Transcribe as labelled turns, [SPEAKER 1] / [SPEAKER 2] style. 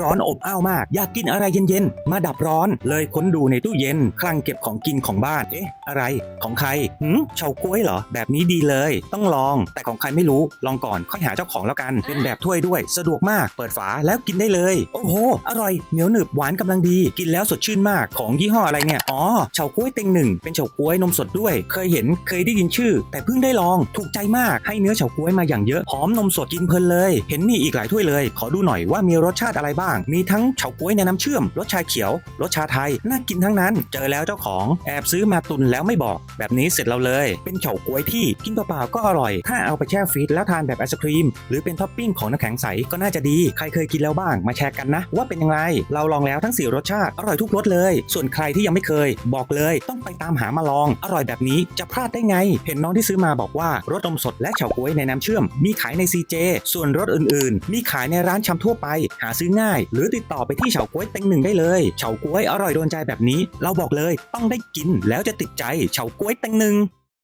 [SPEAKER 1] ร้อนอบอ้าวมาก อยากกินอะไรเย็นๆ มาดับร้อน เลยค้นดูในตู้เย็น คลังเก็บของกินของบ้าน เอ๊ะ อะไรของใครหืมเฉาก๊วยเหรอ แบบนี้ดีเลย ต้องลอง แต่ของใครไม่รู้ ลองก่อน ค่อยหาเจ้าของแล้วกัน เป็นแบบถ้วยด้วย สะดวกมาก เปิดฝาแล้วกินได้เลย โอ้โห อร่อย เหนียวหนึบ หวานกำลังดี กินแล้วสดชื่นมาก ของยี่ห้ออะไรเนี่ย อ๋อ เฉาก๊วยเต็งหนึ่ง เป็นเฉาก๊วยนมสดด้วย เคยเห็น เคยได้ยินชื่อ แต่เพิ่งได้ลอง ถูกใจมาก ให้เนื้อเฉาก๊วยมาอย่างเยอะ หอมนมสดกินเพลินเลย เห็นมีอีกหลายถ้วยเลย ขอดูหน่อยว่ามีรสชาติอะไรบ้างมีทั้งเฉาก๊วยในน้ำเชื่อมรสชาเขียวรสชาไทยน่ากินทั้งนั้น เจอแล้วเจ้าของแอบซื้อมาตุนแล้วไม่บอก แบบนี้เสร็จเราเลย เป็นเฉาก๊วยที่กินเปล่าๆก็อร่อย ถ้าเอาไปแช่ฟรีซแล้วทานแบบไอศครีม หรือเป็นท็อปปิ้งของน้ำแข็งใสก็น่าจะดี ใครเคยกินแล้วบ้างมาแชร์กันนะ ว่าเป็นยังไงเราลองแล้วทั้ง 4 รสชาติอร่อยทุกรสเลย ส่วนใครที่ยังไม่เคย บอกเลยต้องไปตามหามาลอง อร่อยแบบนี้จะพลาดได้ไง เห็นน้องที่ซื้อมาบอกว่ารสนมสดและเฉาก๊วยในน้ำเชื่อม มีขายใน CJ ส่วนรสอื่นๆ มีขายในร้านชำทั่วไป หาซื้อง่ายหรือติดต่อไปที่เฉาก้วยเต็งหนึ่งได้เลยเฉาก้วยอร่อยโดนใจแบบนี้ เราบอกเลยต้องได้กินแล้วจะติดใจเฉาก้วยเต็งหนึ่ง